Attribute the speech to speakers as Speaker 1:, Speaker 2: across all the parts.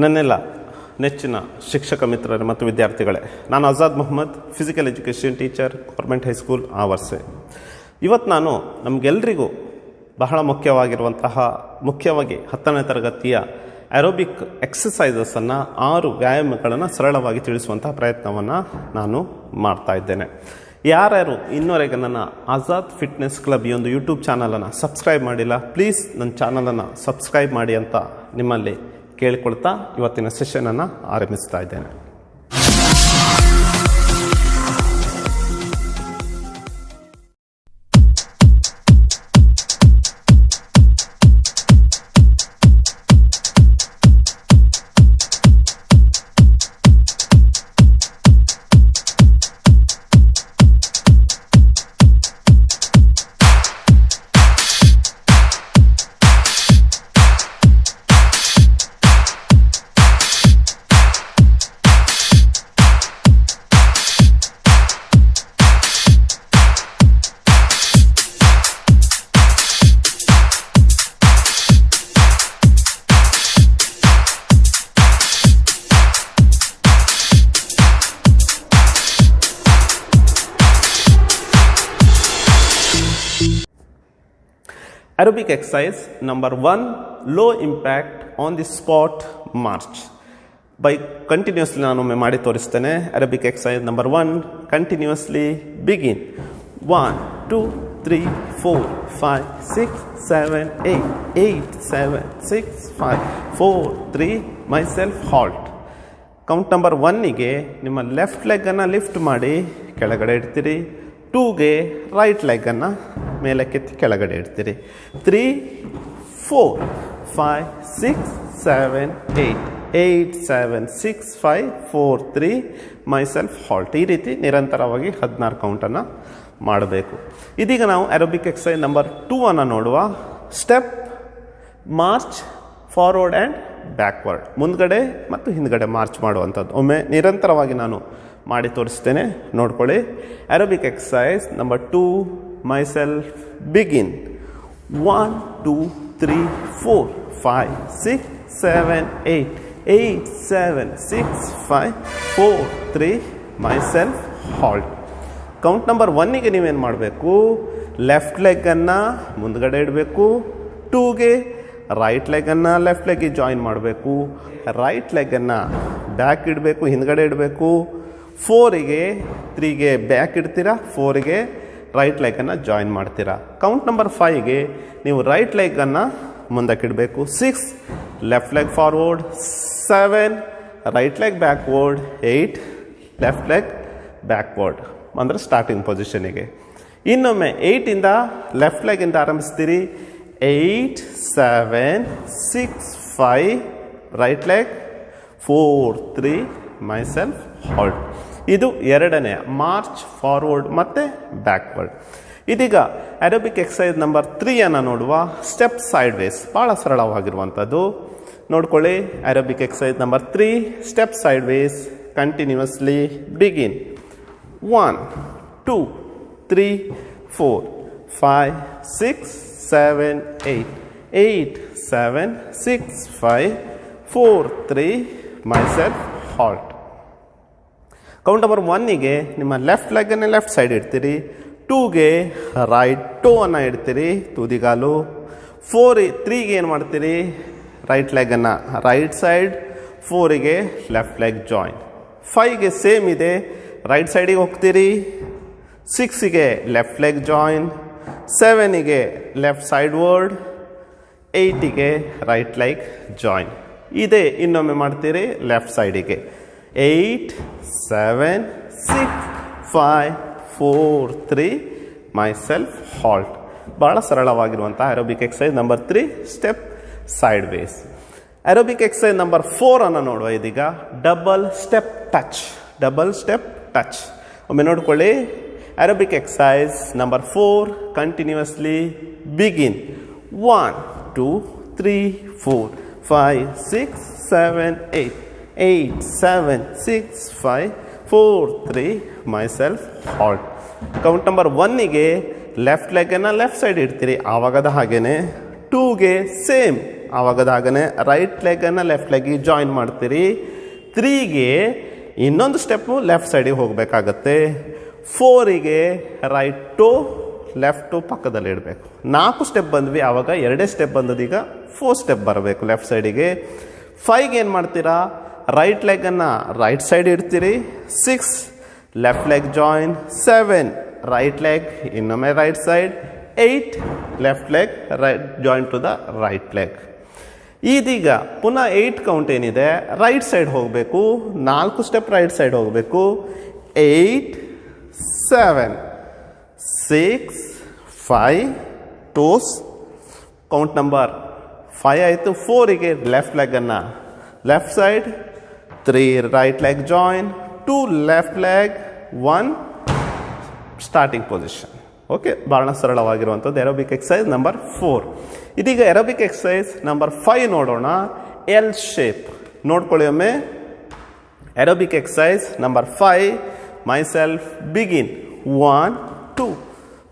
Speaker 1: ನನ್ನೆಲ್ಲ ನೆಚ್ಚಿನ ಶಿಕ್ಷಕ ಮಿತ್ರರೇ ಮತ್ತು ವಿದ್ಯಾರ್ಥಿಗಳೇ. ನಾನು Azad Mohammed physical education teacher government high school Avarse ಇವತ್ತು ನಾನು ನಮಗೆಲ್ಲರಿಗೂ ಬಹಳ ಮುಖ್ಯವಾಗಿರುವಂತಹ, ಮುಖ್ಯವಾಗಿ ಹತ್ತನೇ ತರಗತಿಯ ಆರೋಬಿಕ್ ಎಕ್ಸಸೈಸಸನ್ನು ಆರು ವ್ಯಾಯಾಮಗಳನ್ನು ಸರಳವಾಗಿ ತಿಳಿಸುವಂತಹ ಪ್ರಯತ್ನವನ್ನು ನಾನು ಮಾಡ್ತಾ ಇದ್ದೇನೆ. ಯಾರ್ಯಾರು ಇನ್ನೂವರೆಗೆ ನನ್ನ ಆಜಾದ್ ಫಿಟ್ನೆಸ್ ಕ್ಲಬ್ ಈ ಒಂದು ಯೂಟ್ಯೂಬ್ ಚಾನಲನ್ನು ಸಬ್ಸ್ಕ್ರೈಬ್ ಮಾಡಿಲ್ಲ ಪ್ಲೀಸ್ ನನ್ನ ಚಾನಲನ್ನು ಸಬ್ಸ್ಕ್ರೈಬ್ ಮಾಡಿ ಅಂತ ನಿಮ್ಮಲ್ಲಿ ಕೇಳಿಕೊಳ್ತಾ ಇವತ್ತಿನ ಸೆಷನನ್ನು ಆರಂಭಿಸ್ತಾ ಇದ್ದೇನೆ. Aerobic exercise number one, low impact on the spot march. By continuously ನಾನೊಮ್ಮೆ ಮಾಡಿ ತೋರಿಸ್ತೇನೆ aerobic exercise number one continuously begin one two three four five six seven eight eight seven six five four three my self halt count number ಒನ್ನಿಗೆ ನಿಮ್ಮ left ಲೆಗ್ಗನ್ನು lift ಮಾಡಿ, ಕೆಳಗಡೆ ಇಡ್ತೀರಿ. ಟೂಗೆ right ಲೆಗ್ಗನ್ನು ಮೇಲಕ್ಕೆತ್ತಿ ಕೆಳಗಡೆ ಇಡ್ತೀರಿ. Three four five six seven eight eight seven six five four three myself halt ಈ ರೀತಿ ನಿರಂತರವಾಗಿ ಹದಿನಾರು ಕೌಂಟನ್ನು ಮಾಡಬೇಕು. ಇದೀಗ ನಾವು ಅರೋಬಿಕ್ ಎಕ್ಸಸೈಸ್ ನಂಬರ್ ಟೂ ಅನ್ನು ನೋಡುವ. Step march forward and backward ಮುಂದ್ಗಡೆ ಮತ್ತು ಹಿಂದ್ಗಡೆ ಮಾರ್ಚ್ ಮಾಡುವಂಥದ್ದು. ಒಮ್ಮೆ ನಿರಂತರವಾಗಿ ನಾನು ಮಾಡಿ ತೋರಿಸ್ತೇನೆ. ನೋಡ್ಕೊಳ್ಳಿ. Aerobic exercise number two myself begin one two three four five six seven eight eight seven six five four three myself halt count number ಒನ್ನಿಗೆ ನೀವೇನು ಮಾಡಬೇಕು? ಲೆಫ್ಟ್ ಲೆಗ್ಗನ್ನು ಮುಂದ್ಗಡೆ ಇಡಬೇಕು. ಟೂಗೆ ರೈಟ್ ಲೆಗನ್ನು ಲೆಫ್ಟ್ ಲೆಗ್ಗೆ ಜಾಯಿನ್ ಮಾಡಬೇಕು. ರೈಟ್ ಲೆಗನ್ನು ಬ್ಯಾಕ್ ಇಡಬೇಕು, ಹಿಂದ್ಗಡೆ ಇಡಬೇಕು. ಫೋರಿಗೆ ತ್ರೀಗೆ ಬ್ಯಾಕ್ ಇಡ್ತೀರಾ? ಫೋರಿಗೆ ರೈಟ್ ಲೆಗನ್ನು ಜಾಯಿನ್ ಮಾಡ್ತೀರಾ? ಕೌಂಟ್ ನಂಬರ್ ಫೈವ್ಗೆ ನೀವು ರೈಟ್ ಲೆಗನ್ನು ಮುಂದಕ್ಕೆ ಇಡಬೇಕು. Six left leg forward seven right leg backward eight left leg backward ಅಂದರೆ ಸ್ಟಾರ್ಟಿಂಗ್ ಪೊಸಿಷನಿಗೆ ಇನ್ನೊಮ್ಮೆ ಏಯ್ಟಿಂದ ಲೆಫ್ಟ್ ಲೆಗಿಂದ ಆರಂಭಿಸ್ತೀರಿ. Eight seven six five right leg four three myself halt ಇದು ಎರಡನೇ ಮಾರ್ಚ್ ಫಾರ್ವರ್ಡ್ ಮತ್ತು ಬ್ಯಾಕ್ವರ್ಡ್ ಇದೀಗ ಅರೋಬಿಕ್ ಎಕ್ಸಸೈಸ್ ನಂಬರ್ ತ್ರೀಯನ್ನು ನೋಡುವ. ಸ್ಟೆಪ್ ಸೈಡ್ ವೇಸ್ ಭಾಳ ಸರಳವಾಗಿರುವಂಥದ್ದು. ನೋಡ್ಕೊಳ್ಳಿ aerobic exercise number three step sideways continuously begin one two three four five six seven eight eight seven six five four three myself halt count number ಒನ್ನಿಗೆ ನಿಮ್ಮ left ಲೆಗ್ಗನ್ನೇ left side ಇಡ್ತೀರಿ. ಟೂಗೆ right toe ಅನ್ನು ಇಡ್ತೀರಿ, ತುದಿಗಾಲು. Four ತ್ರೀಗೆ ಏನು ಮಾಡ್ತೀರಿ? ರೈಟ್ ಲೆಗನ್ನು ರೈಟ್ ಸೈಡ್ ಫೋರಿಗೆ ಲೆಫ್ಟ್ ಲೆಗ್ ಜಾಯಿನ್ ಫೈವ್ಗೆ ಸೇಮ್ ಇದೆ ರೈಟ್ ಸೈಡಿಗೆ ಹೋಗ್ತೀರಿ. ಸಿಕ್ಸಿಗೆ ಲೆಫ್ಟ್ ಲೆಗ್ ಜಾಯಿನ್ ಸೆವೆನಿಗೆ ಲೆಫ್ಟ್ ಸೈಡ್ ವರ್ಡ್ ಏಯ್ಟಿಗೆ ರೈಟ್ ಲೆಗ್ ಜಾಯಿನ್ ಇದೇ, ಇನ್ನೊಮ್ಮೆ ಮಾಡ್ತೀರಿ ಲೆಫ್ಟ್ ಸೈಡಿಗೆ eight seven six five four three myself halt ಭಾಳ ಸರಳವಾಗಿರುವಂಥ aerobic exercise number three step sideways aerobic exercise number four ಅನ್ನು ನೋಡುವ ಇದೀಗ. Double step touch double step touch ಒಮ್ಮೆ ನೋಡ್ಕೊಳ್ಳಿ. Aerobic exercise number four continuously begin one two three four five six seven eight eight seven six five four three myself halt count number ಒನ್ನಿಗೆ left ಲೆಗನ್ನು left side ಇಡ್ತೀರಿ, ಆವಾಗದ ಹಾಗೇನೆ. ಟೂಗೆ same ಆವಾಗದಾಗನೇ right ಲೆಗನ್ನು left ಲೆಗ್ಗಿಗೆ ಜಾಯಿನ್ ಮಾಡ್ತೀರಿ. ತ್ರೀಗೆ ಇನ್ನೊಂದು ಸ್ಟೆಪ್ಪು ಲೆಫ್ಟ್ ಸೈಡಿಗೆ ಹೋಗಬೇಕಾಗತ್ತೆ. ಫೋರಿಗೆ ರೈಟ್ ಟು ಲೆಫ್ಟ್ ಪಕ್ಕದಲ್ಲಿ ಇಡಬೇಕು. ನಾಲ್ಕು ಸ್ಟೆಪ್ ಬಂದ್ವಿ, ಆವಾಗ ಎರಡೇ ಸ್ಟೆಪ್ ಬಂದದೀಗ ಫೋರ್ ಸ್ಟೆಪ್ ಬರಬೇಕು ಲೆಫ್ಟ್ ಸೈಡಿಗೆ ಫೈವ್ಗೆ ಏನು ಮಾಡ್ತೀರಾ? ರೈಟ್ ಲೆಗನ್ನು right side ಇಡ್ತೀರಿ. Six left leg join seven right leg ಇನ್ನೊಮ್ಮೆ right side eight left leg right join to the right leg ಇದೀಗ ಪುನಃ ಏಯ್ಟ್ ಕೌಂಟ್ ಏನಿದೆ? ರೈಟ್ ಸೈಡ್ ಹೋಗಬೇಕು. ನಾಲ್ಕು ಸ್ಟೆಪ್ ರೈಟ್ ಸೈಡ್ ಹೋಗಬೇಕು. Eight seven six five toes count number five ಆಯಿತು. ಫೋರಿಗೆ left ಲೆಗನ್ನು left side three right leg join to left leg one starting position okay ಭಾಳ ಸರಳವಾಗಿರುವಂಥದ್ದು. ಎರೋಬಿಕ್ ಎಕ್ಸಸೈಸ್ ನಂಬರ್ ಫೋರ್ ಇದೀಗ aerobic exercise number five ನೋಡೋಣ. L shape ನೋಡ್ಕೊಳ್ಳಿ ಒಮ್ಮೆ. Aerobic exercise number 5 myself begin. 1 2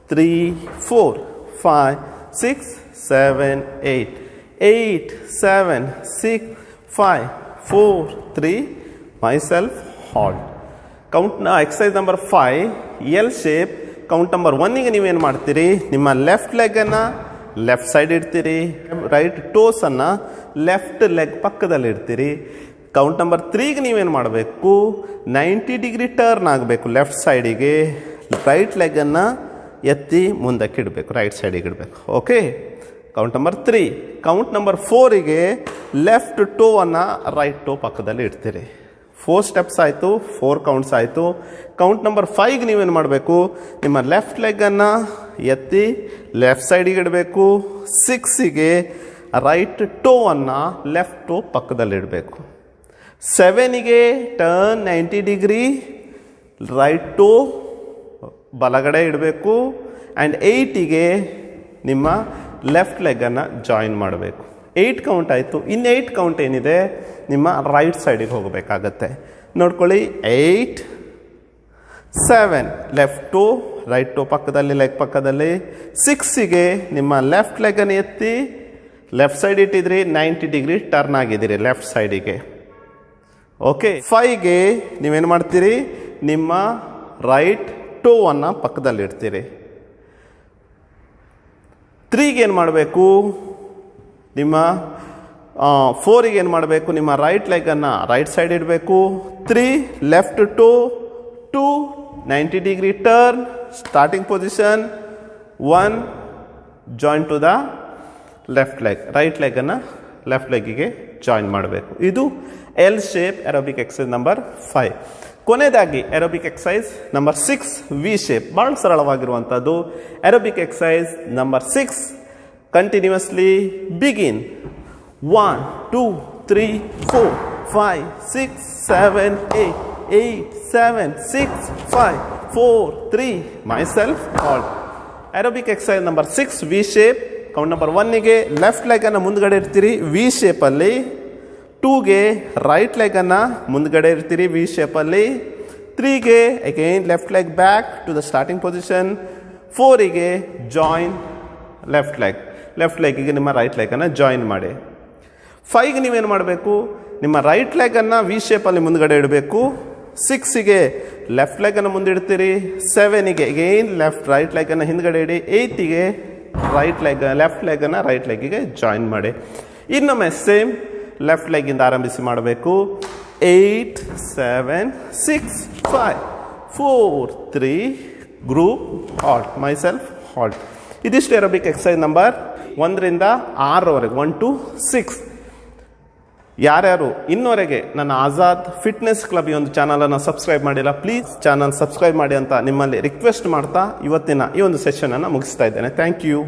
Speaker 1: 3 4 5 6 7 8 8 7 6 5 4 3 myself halt count exercise number five L shape count number ಒನ್ನಿಗೆ ನೀವೇನು ಮಾಡ್ತೀರಿ? ನಿಮ್ಮ left ಲೆಗನ್ನು ಲೆಫ್ಟ್ ಸೈಡ್ ಇಡ್ತೀರಿ. ರೈಟ್ ಟೋಸನ್ನು ಲೆಫ್ಟ್ ಲೆಗ್ ಪಕ್ಕದಲ್ಲಿ ಇಡ್ತೀರಿ. ಕೌಂಟ್ ನಂಬರ್ ತ್ರೀಗೆ ನೀವೇನು ಮಾಡಬೇಕು? ನೈಂಟಿ ಡಿಗ್ರಿ ಟರ್ನ್ ಆಗಬೇಕು ಲೆಫ್ಟ್ ಸೈಡಿಗೆ ರೈಟ್ ಲೆಗನ್ನು ಎತ್ತಿ ಮುಂದಕ್ಕೆ ಇಡಬೇಕು ರೈಟ್ ಸೈಡಿಗೆ ಇಡಬೇಕು. Okay count number three count number ಫೋರಿಗೆ left ಟೋವನ್ನು ರೈಟ್ ಟೋ ಪಕ್ಕದಲ್ಲಿ ಇಡ್ತೀರಿ. ಫೋರ್ ಸ್ಟೆಪ್ಸ್ ಆಯಿತು ಫೋರ್ ಕೌಂಟ್ಸ್ ಆಯಿತು. ಕೌಂಟ್ ನಂಬರ್ ಫೈವ್ಗೆ ನೀವೇನು ಮಾಡಬೇಕು? ನಿಮ್ಮ ಲೆಫ್ಟ್ ಲೆಗನ್ನು ಎತ್ತಿ ಲೆಫ್ಟ್ ಸೈಡಿಗೆ ಇಡಬೇಕು. ಸಿಕ್ಸಿಗೆ ರೈಟ್ ಟೋವನ್ನು ಲೆಫ್ಟ್ ಟೋ ಪಕ್ಕದಲ್ಲಿ ಇಡಬೇಕು. ಸೆವೆನಿಗೆ turn ninety degree right toe ಬಲಗಡೆ ಇಡಬೇಕು. ಆ್ಯಂಡ್ ಏಯ್ಟಿಗೆ ನಿಮ್ಮ ಲೆಫ್ಟ್ ಲೆಗನ್ನು ಜಾಯಿನ್ ಮಾಡಬೇಕು. ಏಯ್ಟ್ ಕೌಂಟ್ ಆಯಿತು. ಇನ್ನು ಏಯ್ಟ್ ಕೌಂಟ್ ಏನಿದೆ? ನಿಮ್ಮ ರೈಟ್ ಸೈಡಿಗೆ ಹೋಗಬೇಕಾಗತ್ತೆ. ನೋಡ್ಕೊಳ್ಳಿ. Eight seven left toe right toe ಪಕ್ಕದಲ್ಲಿ ಲೆಗ್ ಪಕ್ಕದಲ್ಲಿ. ಸಿಕ್ಸಿಗೆ ನಿಮ್ಮ ಲೆಫ್ಟ್ ಲೆಗನ್ನು ಎತ್ತಿ ಲೆಫ್ಟ್ ಸೈಡ್ ಇಟ್ಟಿದ್ರಿ. ನೈಂಟಿ ಡಿಗ್ರಿ ಟರ್ನ್ ಆಗಿದ್ದೀರಿ ಲೆಫ್ಟ್ ಸೈಡಿಗೆ ಓಕೆ ಫೈವ್ಗೆ ನೀವೇನು ಮಾಡ್ತೀರಿ? ನಿಮ್ಮ ರೈಟ್ ಟೋವನ್ನು ಪಕ್ಕದಲ್ಲಿ ಇಡ್ತೀರಿ ತ್ರೀಗೆ ಏನು ಮಾಡಬೇಕು? ನಿಮ್ಮ ಫೋರಿಗೆ ಏನು ಮಾಡಬೇಕು? ನಿಮ್ಮ ರೈಟ್ ಲೆಗನ್ನು ರೈಟ್ ಸೈಡ್ ಇಡಬೇಕು. Three left toe to ninety degree turn starting position one join to the left leg right ಲೆಗನ್ನು left ಲೆಗ್ಗಿಗೆ ಜಾಯಿನ್ ಮಾಡಬೇಕು. ಇದು L shape aerobic exercise number five ಕೊನೆಯದಾಗಿ aerobic exercise number six V shape ಭಾಳ ಸರಳವಾಗಿರುವಂಥದ್ದು aerobic exercise number six continuously begin one two three four five six seven eight eight seven six five four three myself halt aerobic exercise number six V shape count number ಒನ್ನಿಗೆ left ಲೆಗನ್ನು ಮುಂದ್ಗಡೆ ಇರ್ತೀರಿ V ಶೇಪಲ್ಲಿ ಟೂಗೆ right ಲೆಗನ್ನು ಮುಂದ್ಗಡೆ ಇರ್ತೀರಿ V ಶೇಪಲ್ಲಿ ತ್ರೀಗೆ again left leg back to the starting position ಫೋರಿಗೆ join left leg left ಲೆಗ್ಗಿಗೆ ನಿಮ್ಮ right ಲೆಗನ್ನು ಜಾಯಿನ್ ಮಾಡಿ. ಫೈವ್ಗೆ ನೀವೇನು ಮಾಡಬೇಕು? ನಿಮ್ಮ ರೈಟ್ ಲೆಗನ್ನು ವಿ ಶೇಪಲ್ಲಿ ಮುಂದ್ಗಡೆ ಇಡಬೇಕು. ಸಿಕ್ಸಿಗೆ ಲೆಫ್ಟ್ ಲೆಗನ್ನು ಮುಂದಿಡ್ತೀರಿ ಸೆವೆನಿಗೆ ಅಗೈನ್ ಲೆಫ್ಟ್ ರೈಟ್ ಲೆಗನ್ನು ಹಿಂದ್ಗಡೆ ಇಡಿ. ಏಯ್ತಿಗೆ ರೈಟ್ ಲೆಗ್ ಲೆಫ್ಟ್ ಲೆಗನ್ನು ರೈಟ್ ಲೆಗ್ಗಿಗೆ ಜಾಯಿನ್ ಮಾಡಿ. ಇನ್ನೊಮ್ಮೆ ಸೇಮ್ ಲೆಫ್ಟ್ ಲೆಗ್ಗಿಂದ ಆರಂಭಿಸಿ ಮಾಡಬೇಕು. Eight seven six five four three group halt myself halt ಇದಿಷ್ಟು ಏರೋಬಿಕ್ ಎಕ್ಸಸೈಸ್ ನಂಬರ್ ಒಂದರಿಂದ ಆರರವರೆಗೆ. ಒನ್ ಟು ಸಿಕ್ಸ್ ಯಾರ್ಯಾರು ಇನ್ನೂವರೆಗೆ ನನ್ನ ಆಜಾದ್ ಫಿಟ್ನೆಸ್ ಕ್ಲಬ್ ಈ ಒಂದು ಚಾನಲನ್ನು ಸಬ್ಸ್ಕ್ರೈಬ್ ಮಾಡಿಲ್ಲ ಪ್ಲೀಸ್ ಚಾನಲ್ ಸಬ್ಸ್ಕ್ರೈಬ್ ಮಾಡಿ ಅಂತ ನಿಮ್ಮಲ್ಲಿ ರಿಕ್ವೆಸ್ಟ್ ಮಾಡ್ತಾ ಇವತ್ತಿನ ಈ ಒಂದು ಸೆಷನನ್ನು ಮುಗಿಸ್ತಾ ಇದ್ದೇನೆ. Thank you